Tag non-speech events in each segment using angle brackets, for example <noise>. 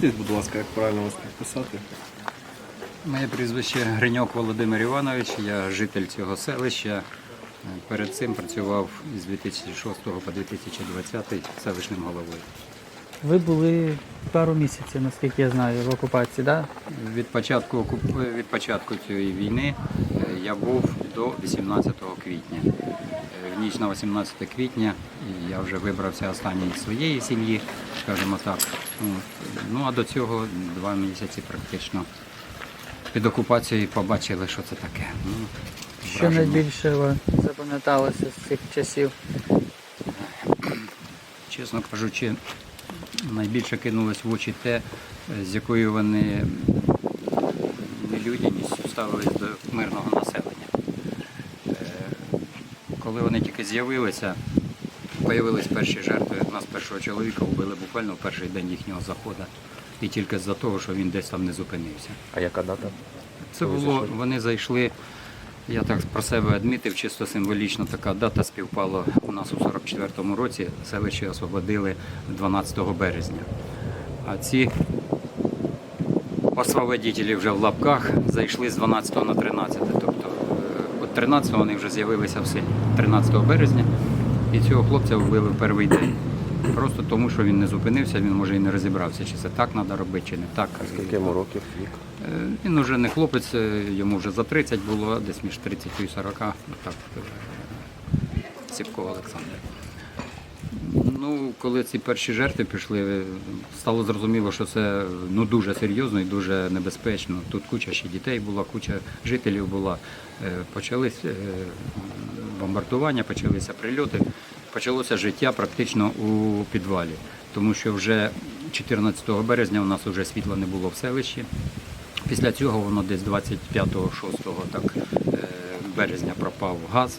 Скажіть, будь ласка, як правильно вас підписати? Моє прізвище Гриньок Володимир Іванович, я житель цього селища. Перед цим працював з 2006 по 2020 селищним головою. Ви були пару місяців, наскільки я знаю, в окупації, да? Від початку, від початку цієї війни е, я був до 18 квітня. В ніч на 18 квітня і я вже вибрався останній з своєї сім'ї, скажімо так. Ну а до цього два місяці практично під окупацією побачили, що це таке. Ну, Що враження. найбільше запам'яталося з цих часів? Чесно кажучи, найбільше кинулось в очі те, з якою вони нелюдяністю ставились до мирного населення. Коли вони тільки з'явилися, появились перші жертви. Нас першого чоловіка вбили буквально в перший день їхнього заходу. І тільки з-за того, що він десь там не зупинився. А яка дата? Це було, вони зайшли, я так про себе відмітив, чисто символічно така дата співпала у нас у 44-му році. Селище освободили 12 березня. А ці освободителі вже в лапках зайшли з 12 на 13. Тобто е, от 13 вони вже з'явилися в селі 13 березня. І цього хлопця вбили в перший день. Просто тому, що він не зупинився, він може і не розібрався, чи це так треба робити, чи не так. Скільки йому років вік? Е, Він вже не хлопець, е, йому вже за 30 було, десь між 30 і 40. Так, е, Сіпко Олександр. Ну, коли ці перші жертви пішли, е, стало зрозуміло, що це ну, дуже серйозно і дуже небезпечно. Тут куча ще дітей була, куча жителів була. Е, Почались е, бомбардування, почалися прильоти, почалося життя практично у підвалі, тому що вже 14 березня у нас вже світла не було в селищі. Після цього воно десь 25-6 так, е, березня пропав газ.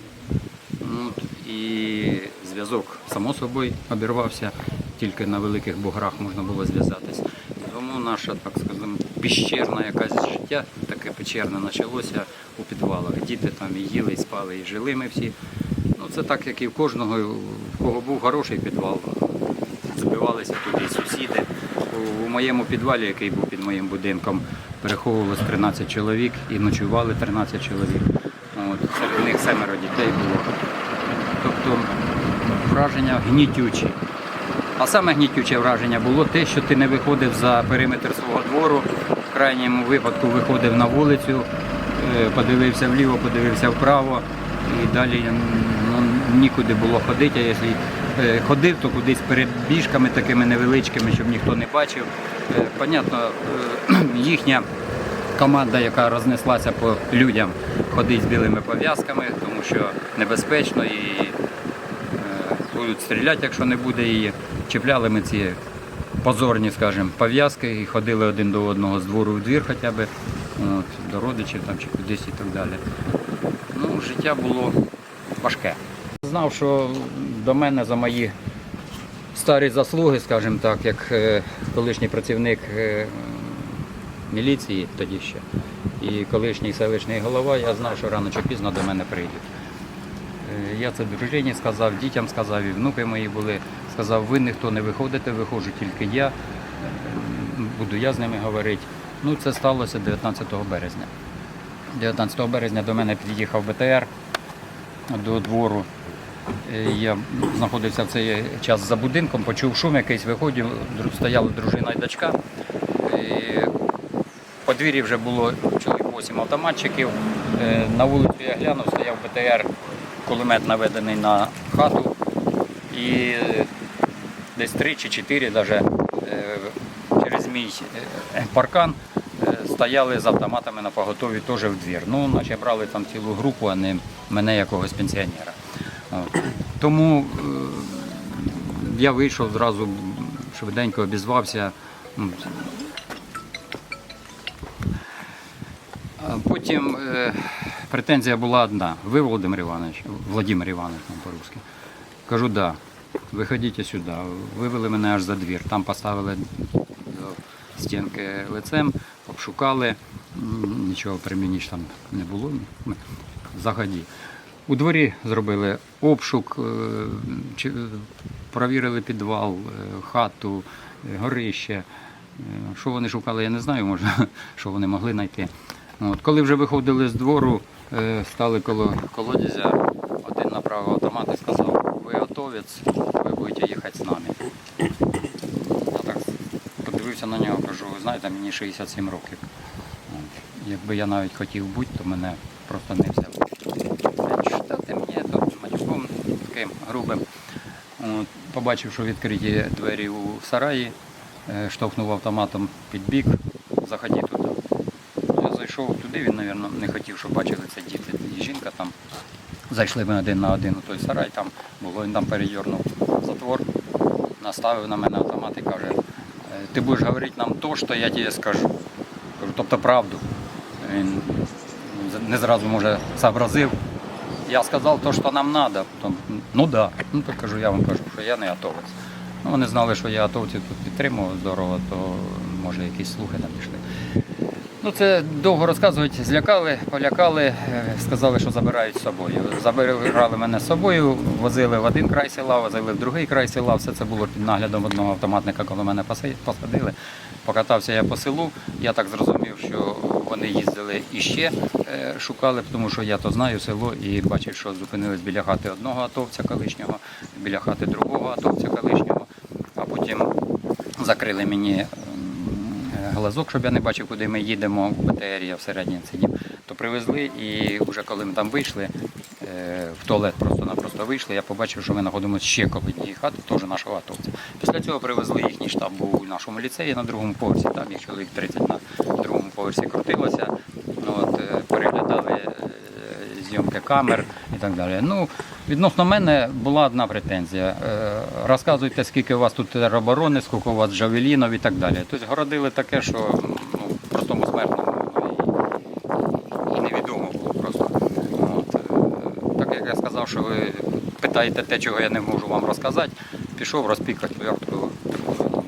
Ну, і зв'язок, само собою, обірвався, тільки на великих буграх можна було зв'язатись. Наша, так скажемо, піщерне якесь життя, таке печерне почалося у підвалах. Діти там і їли, і спали, і жили ми всі. Ну, це так, як і в кожного, в кого був хороший підвал, збивалися туди сусіди. У моєму підвалі, який був під моїм будинком, переховувалось 13 чоловік і ночували 13 чоловік. От, серед них семеро дітей було. Тобто враження гнітючі. А саме гнітюче враження було те, що ти не виходив за периметр свого двору, в крайньому випадку виходив на вулицю, е, подивився вліво, подивився вправо і далі ну, нікуди було ходити. А якщо е, ходив, то кудись перед біжками такими невеличкими, щоб ніхто не бачив. Е, Понятно, <clears throat> їхня команда, яка рознеслася по людям, ходить з білими пов'язками, тому що небезпечно і будуть стріляти, якщо не буде її. Чіпляли ми ці позорні, скажімо, пов'язки і ходили один до одного з двору в двір хоча б, от, до родичів там, чи кудись і так далі. Ну, життя було важке. Знав, що до мене за мої старі заслуги, скажімо так, як е, колишній працівник е, міліції тоді ще, і колишній селищний голова, я знав, що рано чи пізно до мене прийдуть. Е, Я це дружині сказав, дітям сказав, і внуки мої були. Сказав, ви ніхто не виходите, виходжу тільки я. Е, Буду я з ними говорити. Ну, це сталося 19 березня. 19 березня до мене під'їхав БТР до двору. Е, Я знаходився в цей час за будинком, почув шум якийсь, виходив, стояли дружина і дочка. І в подвір'ї вже було чоловік 8 автоматчиків. Е, На вулицю я глянув, стояв БТР, кулемет наведений на хату. І е, десь три чи чотири даже, е, через мій е, паркан е, стояли з автоматами на поготові теж в двір. Ну, наче брали там цілу групу, а не мене якогось пенсіонера. Тому я вийшов зразу, швиденько обізвався. Потім претензія була одна. Ви, Володимир Іванович, Владимир Іванович по-русски. Кажу, да, виходіть сюди. Вивели мене аж за двір. Там поставили до стінки лицем, обшукали. Нічого при мені ж там не було. Заході. У дворі зробили обшук, е, провірили підвал, е, хату, горище. Е, Що вони шукали, я не знаю, може, <laughs> що вони могли знайти. От, коли вже виходили з двору, стали коло колодязя, один направив автомат і сказав, ви готовець, будете їхати з нами. Я так подивився на нього, кажу, ви знаєте, мені 67 років. Якби я навіть хотів бути, то мене просто не взяли. Що ти мені тут матюком таким грубим. Побачив, що відкриті двері у сараї, е, штовхнув автоматом під бік, заходи туди. Я зайшов туди, він, мабуть, не хотів, щоб бачили це діти і жінка там. Зайшли ми один на один у той сарай, там було, він там передернув затвор, наставив на мене автомат і каже, «Е, ти будеш говорити нам то, що я тобі скажу. Кажу, тобто правду. Він не зразу, може, сообразив. Я сказав то, що нам треба. Потім, ну так. Да. Ну то кажу, я вам кажу, що я не готовець. Ну, вони знали, що я готовців тут підтримував здорово, то може якісь слухи там пішли. Ну, це довго розказувати. Злякали, полякали, е, сказали, що забирають з собою. Забирали мене з собою, возили в один край села, возили в другий край села. Все це було під наглядом одного автоматника, коли мене посадили. Покатався я по селу. Я так зрозумів, що вони їздили іще, е, шукали, тому що я то знаю село і бачив, що зупинились біля хати одного атовця колишнього, біля хати другого атовця колишнього, а потім закрили мені глазок, щоб я не бачив, куди ми їдемо в БТР, я всередині сидів. То привезли, і вже коли ми там вийшли, е, в туалет просто-напросто вийшли, я побачив, що ми знаходимося ще коло однієї хати, теж нашого атовця. Після цього привезли їхній штаб, був у нашому ліцеї на другому поверсі, там їх чоловік 30 на другому поверсі крутилося. Ну, От, е, переглядали е, зйомки камер і так далі. Ну, відносно мене була одна претензія. Е, Розказуйте, скільки у вас тут тероборони, скільки у вас джавелінов і так далі. Тобто городили таке, що ну, простому смертному і, невідомо було просто. От, е, так як я сказав, що ви питаєте те, чого я не можу вам розказати, пішов розпікати вертку,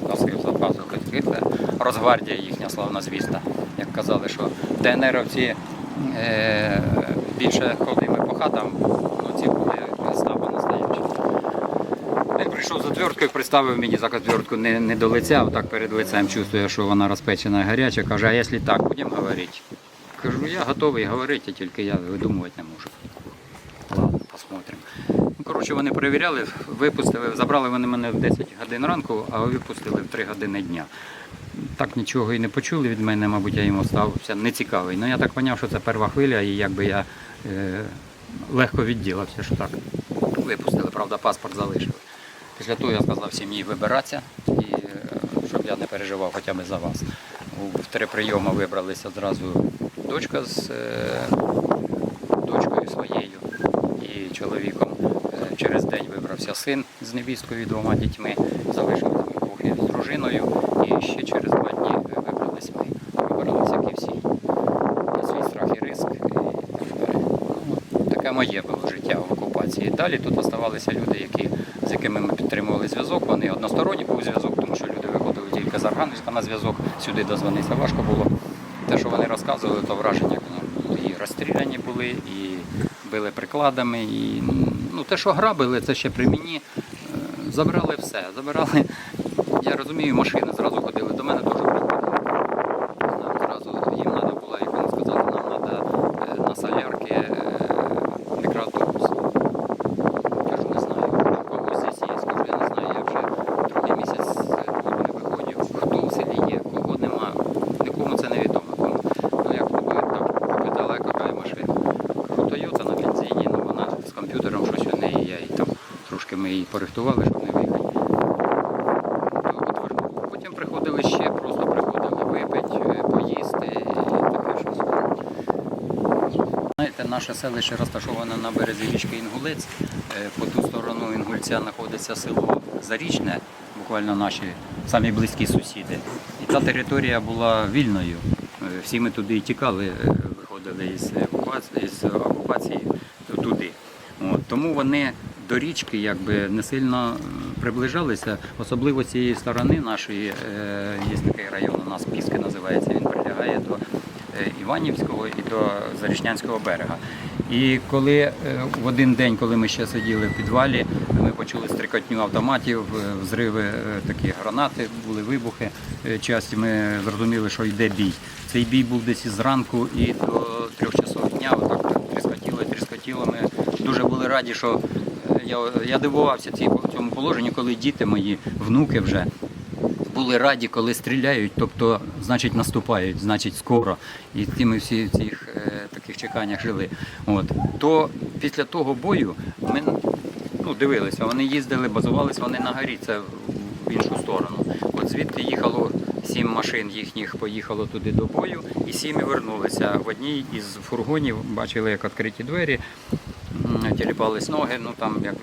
носив за пазухи. Це Росгвардія їхня славна звіста. Як казали, що ДНРовці е, більше ходили по хатам, ну ці були прийшов з отверткою, приставив мені за отвертку не, не до лиця, а так перед лицем чувствує, що вона розпечена і гаряча. Каже, а якщо так, будемо говорити? Кажу, я готовий говорити, тільки я видумувати не можу. Ладно, посмотрим. Ну, коротше, вони перевіряли, випустили, забрали вони мене в 10 годин ранку, а випустили в 3 години дня. Так нічого і не почули від мене, мабуть, я їм остався нецікавий. Ну я так зрозумів, що це перша хвиля, і якби я е, легко відділився, що так. Випустили, правда, паспорт залишили. Після того я сказав сім'ї вибиратися, і, е, щоб я не переживав хоча б за вас. В три прийоми вибралися одразу дочка з е, дочкою своєю і чоловіком. Е, Через день вибрався син з невісткою і двома дітьми. Залишилися ми двох із дружиною. І ще через два дні вибрались ми. Вибралися як і всі. На свій страх і риск. І так далі. Ну, таке моє було життя в. Далі тут оставалися люди, які, з якими ми підтримували зв'язок. Вони односторонній був зв'язок, тому що люди виходили тільки з Архангельська на зв'язок. Сюди дозвонитися важко було. Те, що вони розказували, то враження ну, і розстріляні були, і били прикладами. І, ну, те, що грабили, це ще при мені. Е, Забирали все. Забирали, я розумію, машини зразу ходили. До мене теж приходили. Нам зразу їм треба було, як вони сказали, нам треба на солярки е, мікроавтобус. Кажу, не знаю, там когось здесь є. Скажу, я не знаю, я вже другий місяць з двору не виходив. Хто в селі є, кого нема, нікому це не відомо. Тому, Ну як тобі так попитала, яка машина. Кажу, Тойота на бензині, ну вона з комп'ютером щось у неї, я і там трошки ми щоб не виїхати. Потім приходили ще, просто приходили випити, е, поїсти і таке щось. Знаєте, наше селище розташоване на березі річки Інгулець. Е, По ту сторону Інгульця знаходиться село Зарічне, буквально наші самі близькі сусіди. І та територія була вільною. Е, Всі ми туди і тікали, виходили із окупації туди. От, тому вони до річки якби не сильно е, приближалися, особливо з цієї сторони нашої, е, є такий район, у нас Піски називається, він прилягає до е, Іванівського і до Зарічнянського берега. І коли в один день, коли ми ще сиділи в підвалі, ми почули стрикотню автоматів, взриви, такі гранати, були вибухи. часті ми зрозуміли, що йде бій. Цей бій був десь із ранку і до трьох часов дня. Отак тріскотіло, тріскотіло. Ми дуже були раді, що я, я дивувався цій- цьому положенню, коли діти мої, внуки вже були раді, коли стріляють, тобто, значить, наступають, значить, скоро. І ми всі цих е, таких чеканнях жили. От. То після того бою ми ну, дивилися, вони їздили, базувалися вони на горі, це в іншу сторону. От звідти їхало сім машин їхніх поїхало туди до бою, і сім і вернулися. В одній із фургонів бачили, як відкриті двері, тіліпались ноги, ну там як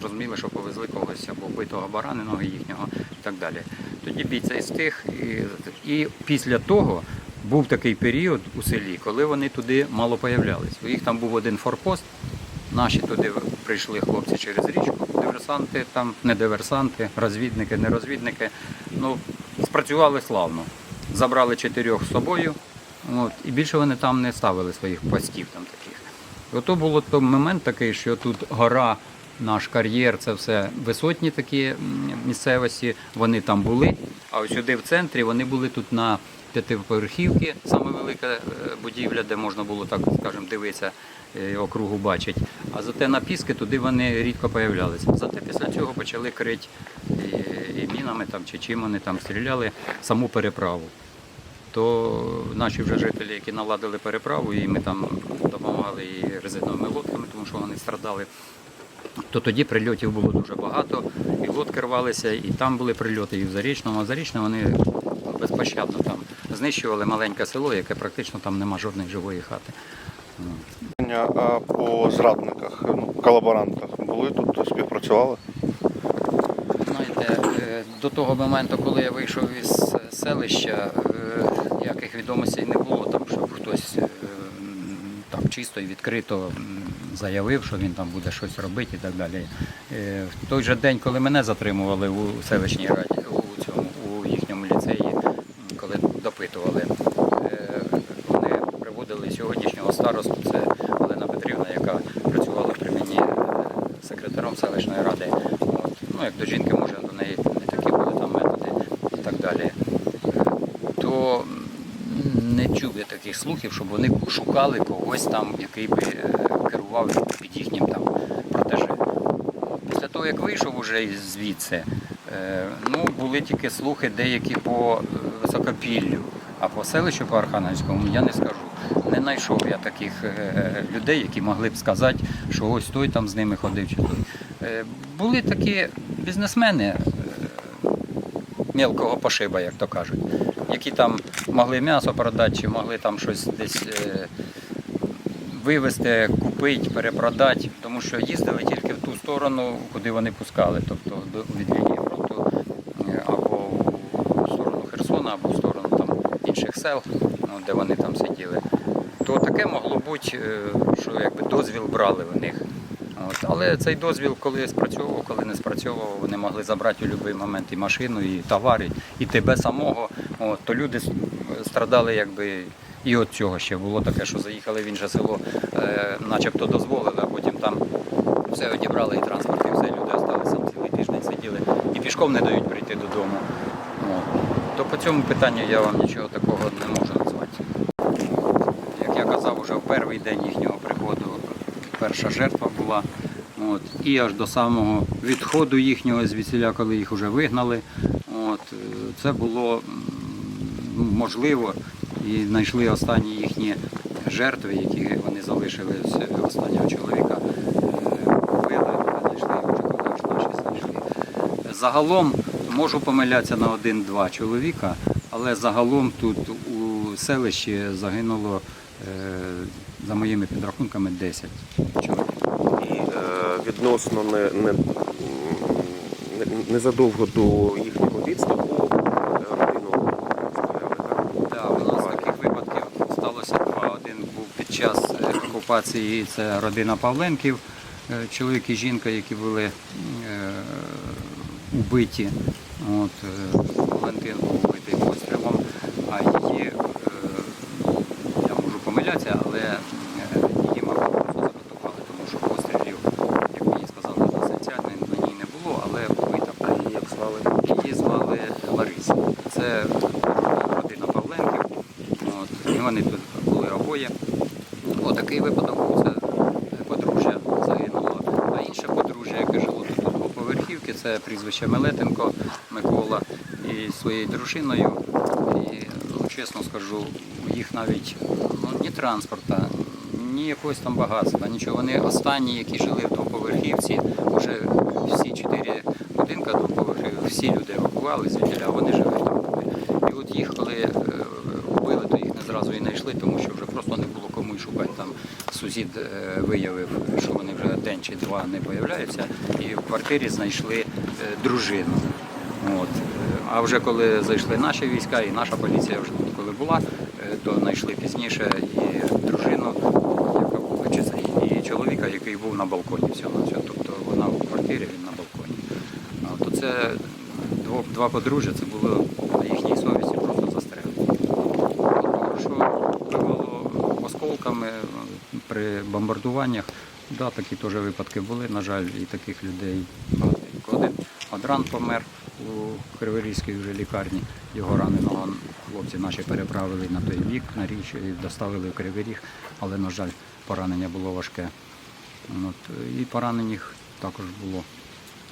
зрозуміли, що повезли когось або вбитого бараненого їхнього і так далі. Тоді бій цей стих, і, і після того був такий період у селі, коли вони туди мало появлялись. У їх там був один форпост. Наші туди прийшли хлопці через річку, диверсанти там, не диверсанти, розвідники, не розвідники. Ну, спрацювали славно. Забрали чотирьох з собою, от, і більше вони там не ставили своїх постів там. Ото було той момент такий, що тут гора, наш кар'єр, це все висотні такі місцевості, вони там були. А ось сюди в центрі вони були тут на п'ятиповерхівці, саме велика е, будівля, де можна було так, скажімо, дивитися, е, округу бачить. А зате на піски туди вони рідко появлялися. Зате після цього почали крити і, і мінами там, чи чим вони там стріляли саму переправу то наші вже жителі, які наладили переправу, і ми там допомагали і резиновими лодками, тому що вони страдали. То тоді прильотів було дуже багато, і лодки рвалися, і там були прильоти, і в Зарічному. А Зарічне вони безпощадно там знищували маленьке село, яке практично там нема жодної живої хати. А по зрадниках, ну, колаборантах були тут, співпрацювали? Знаєте, е, до того моменту, коли я вийшов із селища, е, ніяких відомостей не було, там, щоб хтось е, чисто і відкрито заявив, що він там буде щось робити і так далі. Е, В той же день, коли мене затримували у селищній раді, у цьому у їхньому ліцеї, коли допитували, е, вони приводили сьогоднішнього старосту, це Олена Петрівна, яка працювала при мені е, секретарем селищної ради. От. Ну, як до жінки, може, до неї не такі були там методи і так далі. Е, То м, не чув я таких слухів, щоб вони шукали когось там, який би е, керував під їхнім там протеже. Після того, як вийшов уже звідси, е, ну, були тільки слухи деякі по е, високопіллю, а по селищу по Архангельському я не скажу. Не знайшов я таких людей, які могли б сказати, що ось той там з ними ходив чи той. Були такі бізнесмени мелкого пошиба, як то кажуть, які там могли м'ясо продати, чи могли там щось десь е, вивезти, купити, перепродати, тому що їздили тільки в ту сторону, куди вони пускали, тобто від лінії фронту е, або в сторону Херсона, або в сторону там інших сел, ну, де вони там сиділи. То таке могло бути, е, що якби дозвіл брали в них. От. Але цей дозвіл, коли спрацьовував, коли не спрацьовував, вони могли забрати у будь-який момент і машину, і товари, і тебе самого. От. То люди страдали якби. І от цього ще було таке, що заїхали в інше село, е, начебто дозволили, а потім там все одібрали і транспорт, і все, люди залишилися цілий тиждень сиділи і пішком не дають прийти додому. От. То по цьому питанню я вам нічого такого не можу назвати. Як я казав, вже в перший день їхнього приходу перша жертва була. От, і аж до самого відходу їхнього звідсіля, коли їх вже вигнали. От, е, це було можливо. І знайшли останні їхні жертви, які вони залишили з останнього чоловіка. е. Загалом можу помилятися на один-два чоловіка, але загалом тут у селищі загинуло е, за моїми підрахунками 10 чоловік. І е, відносно не, не, не, незадовго до їхнього відступу е, родину так? У нас таких випадків сталося два. Один був під час окупації, це родина Павленків, е, чоловік і жінка, які були е, убиті. От, Валентин Лариса. Це родина Павленків. От, і Вони тут були обоє. Отакий випадок був це подружжя загинуло. А інша подружжя, яке жило тут по поверхівці, це прізвище Мелетенко Микола і своєю дружиною. І, ну, Чесно скажу, їх навіть ну, ні транспорта, ні якогось там багатства, нічого. Вони останні, які жили в двоповерхівці, вже всі евакували звідти, вони жили Туркові. І от їх, коли е, вбили, то їх не зразу і знайшли, тому що вже просто не було кому й шукати. Там сусід е, виявив, що вони вже день чи два не появляються, і в квартирі знайшли е, дружину. От. А вже коли зайшли наші війська і наша поліція вже коли була, то знайшли пізніше і дружину, яка була і чоловіка, який був на балконі всього. Тобто вона в квартирі, він на балконі. То це два подружжя, це було на їхній совісті просто застрелено. Того, що вибило осколками при бомбардуваннях. Да, такі теж випадки були, на жаль, і таких людей багато. Один Одран помер у Криворізькій вже лікарні. Його раненого хлопці наші переправили на той бік, на річ і доставили в Кривий Ріг, але, на жаль, поранення було важке. От, і поранених також було.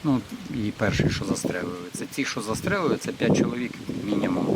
Ну, і перші, що застрелили. Це ті, що застрелили, це 5 чоловік мінімум.